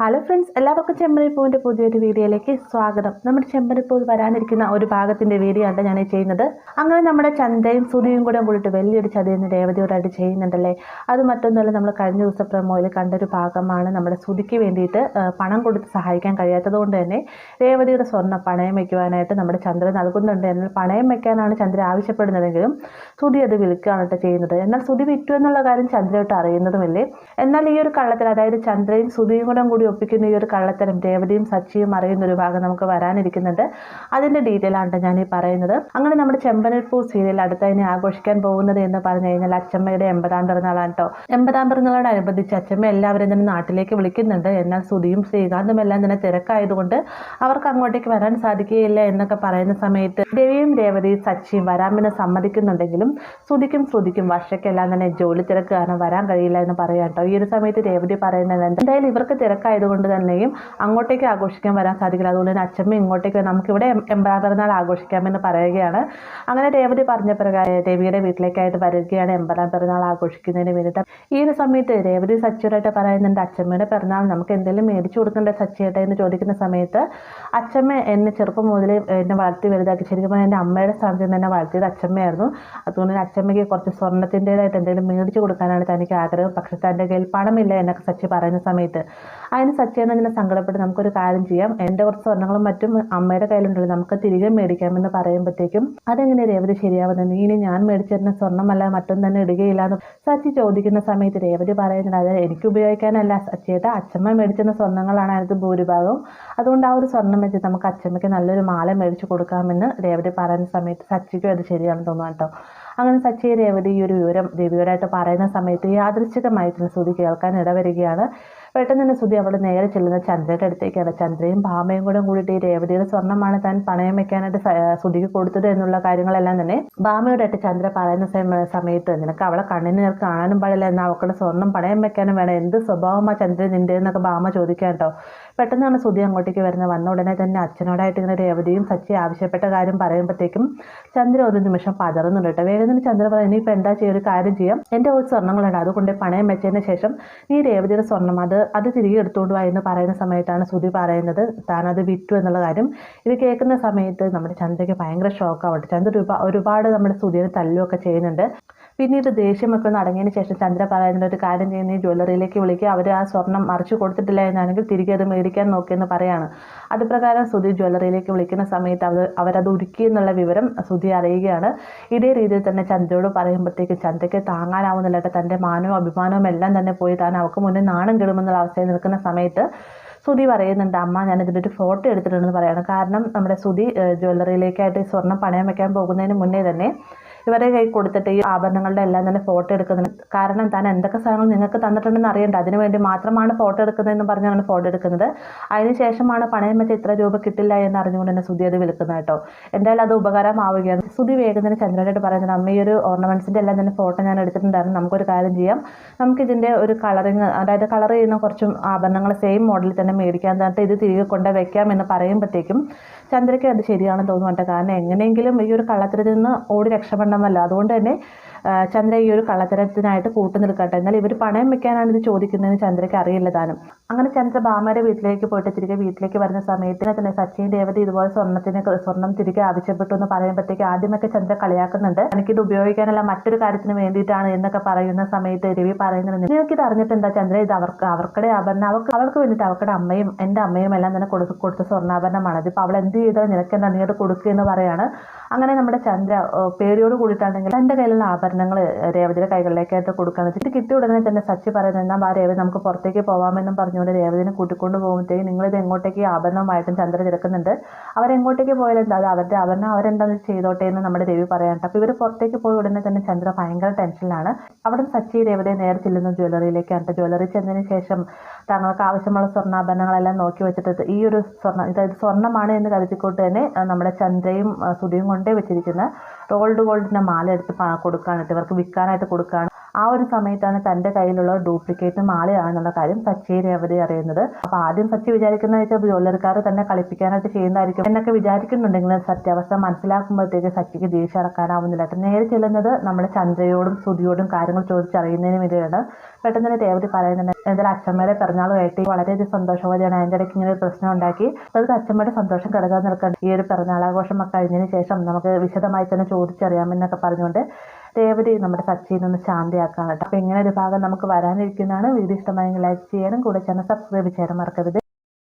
Hello friends എല്ലാവർക്കും ചെമ്പരിപ്പൂവിന്റെ പുതിയൊരു വീഡിയോയിലേക്ക് സ്വാഗതം. നമ്മുടെ ചെമ്പനിപ്പൂ വരാനിരിക്കുന്ന ഒരു ഭാഗത്തിന്റെ വീഡിയോ ആണ് ഞാൻ ചെയ്യുന്നത്. അങ്ങനെ നമ്മുടെ ചന്തയും സുതിയും കൂടെ കൂടിയിട്ട് വലിയൊരു ചതിയെന്ന് രേവതിയോടായിട്ട് ചെയ്യുന്നുണ്ടല്ലേ? അത് മറ്റൊന്നുമല്ല നമ്മൾ കഴിഞ്ഞ ദിവസം പ്രമോയിൽ കണ്ടൊരു ഭാഗമാണ് നമ്മുടെ സുതിക്ക് വേണ്ടിയിട്ട് പണം കൊടുത്ത് സഹായിക്കാൻ കഴിയാത്തതുകൊണ്ട് തന്നെ രേവതിയുടെ സ്വർണം പണയം വയ്ക്കുവാനായിട്ട് നമ്മുടെ ചന്ദ്രൻ നൽകുന്നുണ്ട്. എന്നാൽ പണയം വയ്ക്കാനാണ് ചന്ദ്ര ആവശ്യപ്പെടുന്നതെങ്കിലും സുതി അത് വിൽക്കുകയാണ് ചെയ്യുന്നത്. എന്നാൽ സുതി വിറ്റു എന്നുള്ള കാര്യം ചന്ദ്രയോട്ട് അറിയുന്നതുമല്ലേ? എന്നാൽ ഈ ഒരു കള്ളത്തിൽ അതായത് ചന്ദ്രയും സുതിയും കൂടെ കൂടി ഒപ്പിക്കുന്ന ഈ ഒരു കള്ളത്തരം രേവതിയും സച്ചിയും അറിയുന്ന ഒരു ഭാഗം നമുക്ക് വരാനിരിക്കുന്നുണ്ട്. അതിന്റെ ഡീറ്റെയിൽ ആണ് ഞാൻ ഈ പറയുന്നത്. അങ്ങനെ നമ്മുടെ ചെമ്പനപ്പൂ സീരിയൽ അടുത്തതിനെ ആഘോഷിക്കാൻ പോകുന്നത് എന്ന് പറഞ്ഞു കഴിഞ്ഞാൽ അച്ചമ്മയുടെ എൺപതാം പിറന്നാളാണ് കേട്ടോ എൺപതാം പിറന്നാളോടനുബന്ധിച്ച് അച്ചമ്മ എല്ലാവരും തന്നെ നാട്ടിലേക്ക് വിളിക്കുന്നുണ്ട്. എന്നാൽ സുധിയും ശ്രീകാന്തും എല്ലാം തന്നെ തിരക്കായതുകൊണ്ട് അവർക്ക് അങ്ങോട്ടേക്ക് വരാൻ സാധിക്കുകയില്ല എന്നൊക്കെ പറയുന്ന സമയത്ത് രവിയും രേവതിയും സച്ചിയും വരാമെന്ന് സമ്മതിക്കുന്നുണ്ടെങ്കിലും ശ്രുതിക്കും ശ്രുതിക്കും വർഷയ്ക്കെല്ലാം തന്നെ ജോലി തിരക്ക് കാരണം വരാൻ കഴിയില്ല എന്ന് പറയാം കേട്ടോ ഈ ഒരു സമയത്ത് രേവതി പറയുന്നത് എന്തായാലും ഇവർക്ക് തിരക്കായതുകൊണ്ട് തന്നെയും അങ്ങോട്ടേക്ക് ആഘോഷിക്കാൻ വരാൻ സാധിക്കില്ല. അതുകൊണ്ട് തന്നെ അച്ഛമ്മ ഇങ്ങോട്ടേക്ക് നമുക്കിവിടെ എം- പെരുന്നാൾ ആഘോഷിക്കാം ആഘോഷിക്കാമെന്ന് പറയുകയാണ്. അങ്ങനെ രേവതി പറഞ്ഞ പ്രകാരം രവിയുടെ വീട്ടിലേക്കായിട്ട് വരികയാണ് എൺപതാം പെരുന്നാൾ ആഘോഷിക്കുന്നതിന് വേണ്ടിയിട്ട്. ഈ ഒരു സമയത്ത് രേവതി സച്ചിയോടായിട്ട് പറയുന്നുണ്ട് അച്ഛമ്മയുടെ പെരുന്നാൾ നമുക്ക് എന്തെങ്കിലും മേടിച്ചു കൊടുക്കണ്ടേ സച്ചിയേട്ട? എന്ന് ചോദിക്കുന്ന സമയത്ത് അച്ഛമ്മ എന്നെ ചെറുപ്പം മുതൽ എന്നെ വളർത്തി വലുതാക്കി ശരിക്കും പറഞ്ഞാൽ എന്റെ അമ്മയുടെ സ്ഥാനത്ത് നിന്ന് എന്നെ വളർത്തിയത് അച്ഛമ്മയായിരുന്നു അതുകൊണ്ട് തന്നെ അച്ഛമ്മയ്ക്ക് കുറച്ച് സ്വർണത്തിന്റെതായിട്ട് എന്തെങ്കിലും മേടിച്ചു കൊടുക്കാനാണ് തനിക്ക് ആഗ്രഹം. പക്ഷേ തന്റെ കയ്യിൽ പണമില്ല എന്നൊക്കെ സച്ചി പറയുന്ന സമയത്ത്. അതിന് സച്ചിയാണ് അതിനെ സങ്കടപ്പെട്ട് നമുക്കൊരു കാര്യം ചെയ്യാം. എന്റെ കുറച്ച് സ്വർണങ്ങളും മറ്റും അമ്മയുടെ കയ്യിലുണ്ടല്ലോ. നമുക്ക് തിരികെ മേടിക്കാമെന്ന് പറയുമ്പോഴത്തേക്കും അതെങ്ങനെ രേവതി ശരിയാവുന്നത്? ഇനി ഞാൻ മേടിച്ചിരുന്ന സ്വർണമല്ല മറ്റും തന്നെ ഇടുകയില്ല എന്ന് സച്ചി ചോദിക്കുന്ന സമയത്ത് രേവതി പറയുന്നുണ്ട് അത് എനിക്ക് ഉപയോഗിക്കാനല്ല സച്ചിയേട്ട അച്ഛമ്മ മേടിച്ചിരുന്ന സ്വർണങ്ങളാണ് അതിനകത്ത് ഭൂരിഭാഗവും. അതുകൊണ്ട് ആ ഒരു സ്വർണം വെച്ച് നമുക്ക് അച്ഛമ്മയ്ക്ക് നല്ലൊരു മാല മേടിച്ചു കൊടുക്കാമെന്ന് രേവതി പറയുന്ന സമയത്ത് സച്ചിക്കും അത് ശരിയാണെന്ന് തോന്നുന്നു കേട്ടോ. അങ്ങനെ സച്ചി രേവതി ഈ ഒരു വിവരം രവിയോടായിട്ട് പറയുന്ന സമയത്ത് യാദൃശ്ചികമായിട്ട് ശ്രുതി കേൾക്കാൻ ഇടവരികയാണ്. പെട്ടെന്ന് തന്നെ ശ്രുതി അവിടെ നേരെ ചെല്ലുന്ന ചന്ദ്രയുടെ അടുത്തേക്കാണ്. ചന്ദ്രയും ഭാമയും കൂടെ കൂടിയിട്ട് ഈ രേവതിയുടെ സ്വർണമാണ് താൻ പണയം വെക്കാനായിട്ട് സുധിക്ക് കൊടുത്തത് എന്നുള്ള കാര്യങ്ങളെല്ലാം തന്നെ ഭാമയോടായിട്ട് ചന്ദ്ര പറയുന്ന സമ- സമയത്ത് നിനക്ക് അവളെ കണ്ണിന് നേർക്ക് കാണാനും പാടില്ല. എന്നാൽ അവക്കളുടെ സ്വർണം പണയം വെക്കാനും വേണം. എന്ത് സ്വഭാവമാ ചന്ദ്രൻ നിന്റെ എന്നൊക്കെ ഭാമ ചോദിക്കാൻ കേട്ടോ. പെട്ടെന്നാണ് ശ്രുതി അങ്ങോട്ടേക്ക് വരുന്നത്. വന്ന ഉടനെ തന്നെ അച്ഛനോടായിട്ട് ഇങ്ങനെ രേവതിയും സച്ചി ആവശ്യപ്പെട്ട കാര്യം പറയുമ്പോഴത്തേക്കും ചന്ദ്ര ഒരു നിമിഷം പതറുന്നുണ്ട് കേട്ടോ. വേഗം തന്നെ ചന്ദ്ര പറഞ്ഞു ഇനിയിപ്പോൾ എന്താ ചെയ്യുക ഒരു കാര്യം ചെയ്യാം. എന്റെ ഒരു സ്വർണങ്ങളുണ്ട് അതുകൊണ്ട് പണയം വെച്ചതിന് ശേഷം ഈ രേവതിയുടെ സ്വർണം അത് അത് തിരികെ എടുത്തുകൊണ്ട് വാ പറയുന്ന സമയത്താണ് ശ്രുതി പറയുന്നത്. താൻ അത് വിറ്റു എന്നുള്ള കാര്യം. ഇത് കേൾക്കുന്ന സമയത്ത് നമ്മുടെ ചന്ദ്രയ്ക്ക് ഭയങ്കര ഷോക്കാവട്ടെ ചന്ദ്ര ഒരുപാ- ഒരുപാട് നമ്മുടെ ശ്രുതിയെ തല്ലുമൊക്കെ ചെയ്യുന്നുണ്ട്. പിന്നീട് ദേഷ്യമൊക്കെ ഒന്ന് അടങ്ങിയതിന് ശേഷം ചന്ദ്ര പറയുന്ന ഒരു കാര്യം ചെയ്യുന്ന ജ്വല്ലറിയിലേക്ക് വിളിക്കുക അവർ ആ സ്വർണം മറിച്ചു കൊടുത്തിട്ടില്ല എന്നാണെങ്കിൽ തിരികെ അത് മേടിക്കാൻ നോക്കിയെന്ന് പറയാണ്. അത് പ്രകാരം സുധി ജ്വല്ലറിയിലേക്ക് വിളിക്കുന്ന സമയത്ത് അവർ അവരത് ഒരുക്കി എന്നുള്ള വിവരം സുധി അറിയുകയാണ്. ഇതേ രീതിയിൽ തന്നെ ചന്ദ്രയോട് പറയുമ്പോഴത്തേക്ക് ചന്ദ്രയ്ക്ക് താങ്ങാനാവുന്നില്ല. തന്റെ മാനവും അഭിമാനവും എല്ലാം തന്നെ പോയി. താൻ അവൾക്ക് മുന്നേ നാണം കെടുമെന്നുള്ള അവസ്ഥയിൽ നിൽക്കുന്ന സമയത്ത് സുധി പറയുന്നുണ്ട് അമ്മ ഞാൻ ഇതിന്റെ ഒരു ഫോട്ടോ എടുത്തിട്ടുണ്ടെന്ന് പറയാണ്. കാരണം നമ്മുടെ സുധി ജ്വല്ലറിയിലേക്കായിട്ട് സ്വർണം പണയം വെക്കാൻ പോകുന്നതിന് മുന്നേ തന്നെ ഇവരെ കൈ കൊടുത്തിട്ട് ഈ ആഭരണങ്ങളുടെ എല്ലാം തന്നെ ഫോട്ടോ എടുക്കുന്നത് കാരണം താൻ എന്തൊക്കെ സാധനങ്ങൾ നിങ്ങൾക്ക് തന്നിട്ടുണ്ടെന്ന് അറിയണ്ട. അതിനു വേണ്ടി മാത്രമാണ് ഫോട്ടോ എടുക്കുന്നതെന്ന് പറഞ്ഞാണ് ഫോട്ടോ എടുക്കുന്നത്. അതിനുശേഷമാണ് പണയം വെച്ച ഇത്ര രൂപ കിട്ടില്ല എന്ന് അറിഞ്ഞുകൊണ്ട് തന്നെ സുധി അത് വിൽക്കുന്നത് കേട്ടോ. എന്തായാലും അത് ഉപകാരമാവുകയാണ്. സുധി വേഗം തന്നെ ചന്ദ്രനായിട്ട് പറയുന്നത് അമ്മ ഈ ഒരു ഓർണമെന്റ്സിന്റെ എല്ലാം തന്നെ ഫോട്ടോ ഞാൻ എടുത്തിട്ടുണ്ടായിരുന്നു. നമുക്കൊരു കാര്യം ചെയ്യാം. നമുക്ക് ഇതിന്റെ ഒരു കളറിങ് അതായത് കളർ ചെയ്യുന്ന കുറച്ചും ആഭരണങ്ങൾ സെയിം മോഡലിൽ തന്നെ മേടിക്കാൻ തന്നിട്ട് ഇത് തിരികെ കൊണ്ട് വെക്കാം എന്ന് പറയുമ്പോഴത്തേക്കും ചന്ദ്രയ്ക്ക് അത് ശരിയാണെന്ന് തോന്നുന്നുണ്ട് കാരണം എങ്ങനെയെങ്കിലും ഈ ഒരു കള്ളത്തരത്തിൽ നിന്ന് ഓടി രക്ഷപ്പെടണമല്ലോ. അതുകൊണ്ട് തന്നെ ചന്ദ്ര ഈ ഒരു കള്ളത്തരത്തിനായിട്ട് കൂട്ടു നിൽക്കട്ടെ. എന്നാൽ ഇവർ പണയം വെക്കാനാണ് ഇത് ചോദിക്കുന്നതെന്ന് ചന്ദ്രയ്ക്ക് അറിയില്ല താനും. അങ്ങനെ ചന്ദ്ര ഭാമയുടെ വീട്ടിലേക്ക് പോയിട്ട് തിരികെ വീട്ടിലേക്ക് വരുന്ന സമയത്തിന് തന്നെ സച്ചിൻ ദേവത ഇതുപോലെ സ്വർണത്തിന് സ്വർണം തിരികെ ആവശ്യപ്പെട്ടു എന്ന് പറയുമ്പോഴത്തേക്ക് ആദ്യമൊക്കെ ചന്ദ്ര കളിയാക്കുന്നുണ്ട്. എനിക്കിത് ഉപയോഗിക്കാനുള്ള മറ്റൊരു കാര്യത്തിന് വേണ്ടിയിട്ടാണ് എന്നൊക്കെ പറയുന്ന സമയത്ത് രവി പറയുന്നത് നിനക്കിത് അറിഞ്ഞിട്ട് എന്താ ചന്ദ്ര? ഇത് അവർക്ക് അവർക്കടെ ആഭരണം അവർക്ക് അവൾക്ക് വേണ്ടിയിട്ട് അവരുടെ അമ്മയും എന്റെ അമ്മയും എല്ലാം തന്നെ കൊടുത്ത് കൊടുത്ത സ്വർണാഭരണമാണ്. അതിപ്പോൾ അവൾ എന്ത് ചെയ്താൽ നിനക്ക് എന്താ നീ അത് കൊടുക്കുക എന്ന് പറയാണ്. അങ്ങനെ നമ്മുടെ ചന്ദ്ര പേരിയോട് കൂടിയിട്ടാണെങ്കിൽ തന്റെ കയ്യിലുള്ള ആഭരണങ്ങൾ രേവതിയുടെ കൈകളിലേക്കായിട്ട് കൊടുക്കുകയാണ് ഇത് കിട്ടിയ ഉടനെ തന്നെ സച്ചി പറയുന്നത് എന്നാൽ ആ രേവതി നമുക്ക് പുറത്തേക്ക് പോകാമെന്നും പറഞ്ഞുകൊണ്ട് രേവതിനെ കൂട്ടിക്കൊണ്ട് പോകുമ്പോഴത്തേക്ക് നിങ്ങളിത് എങ്ങോട്ടേക്ക് ആഭരണമായിട്ടും ചന്ദ്ര തിരക്കുന്നുണ്ട്. അവരെങ്ങോട്ടേക്ക് പോയാലും എന്താ അവരുടെ ആഭരണം അവരെന്താന്ന് ചെയ്തോട്ടെ എന്ന് നമ്മുടെ രവി പറയാനുണ്ട് അപ്പോൾ ഇവർ പുറത്തേക്ക് പോയ ഉടനെ തന്നെ ചന്ദ്ര ഭയങ്കര ടെൻഷനിലാണ് അവിടെ സച്ചി രേവതിയെ നേരെ ചെല്ലുന്ന ജ്വല്ലറിയിലേക്കാണ് ജ്വല്ലറി ചെന്നതിന് ശേഷം തങ്ങൾക്ക് ആവശ്യമുള്ള സ്വർണാഭരണങ്ങളെല്ലാം നോക്കി വെച്ചിട്ട് ഈ ഒരു സ്വർണം ഇതായത് സ്വർണമാണ് എന്ന് കരുതിക്കൊണ്ട് തന്നെ നമ്മുടെ ചന്ദ്രയും സുധിയും കൊണ്ടേ വെച്ചിരിക്കുന്ന റോൾഡ് ഗോൾഡിന്റെ മാല എടുത്ത് കേട്ടോ ഇവർക്ക് വിൽക്കാനായിട്ട് കൊടുക്കുകയാണ് ആ ഒരു സമയത്താണ് തന്റെ കയ്യിലുള്ള ഡ്യൂപ്ലിക്കേറ്റ് മാലയാണെന്നുള്ള കാര്യം സച്ചി രേവതി അറിയുന്നത്. അപ്പോൾ ആദ്യം സച്ചി വിചാരിക്കുന്നത് വെച്ചാൽ ജ്വല്ലറിക്കാർ തന്നെ കളിപ്പിക്കാനായിട്ട് ചെയ്യുന്നതായിരിക്കും എന്നൊക്കെ വിചാരിക്കുന്നുണ്ടെങ്കിലും സത്യാവസ്ഥ മനസ്സിലാക്കുമ്പോഴത്തേക്ക് സച്ചിക്ക് ദേഷ്യം അത് നേരെ ചെല്ലുന്നത് നമ്മുടെ ചന്ദ്രയോടും സുധിയോടും കാര്യങ്ങൾ ചോദിച്ചറിയുന്നതിന് വേണ്ടിയാണ്. പെട്ടെന്ന് തന്നെ രേവതി പറയുന്നുണ്ട് എന്തായാലും അച്ഛമ്മയുടെ പിറന്നാൾ കേട്ടി വളരെയധികം സന്തോഷവതിയാണ്. അതിന്റെ ഇടയ്ക്ക് ഇങ്ങനെ ഒരു പ്രശ്നം ഉണ്ടാക്കി. അത് അച്ഛമ്മയുടെ സന്തോഷം കിടക്കാൻ നിൽക്കണം ഈ ഒരു പിറന്നാളാഘോഷം ഒക്കെ കഴിഞ്ഞതിന് ശേഷം നമുക്ക് വിശദമായി തന്നെ ചോദിച്ചറിയാമെന്നൊക്കെ പറഞ്ഞുകൊണ്ട് രേവതി നമ്മുടെ സച്ചിയിൽ നിന്ന് ശാന്തിയാക്കാനായിട്ട് അപ്പോൾ ഇങ്ങനെ ഒരു ഭാഗം നമുക്ക് വരാനിരിക്കുന്നതാണ്. വീഡിയോ ഇഷ്ടമായെങ്കിൽ ലൈക്ക് ചെയ്യാനും കൂടെ ചാനൽ സബ്സ്ക്രൈബ് ചെയ്യാനും മറക്കരുത്.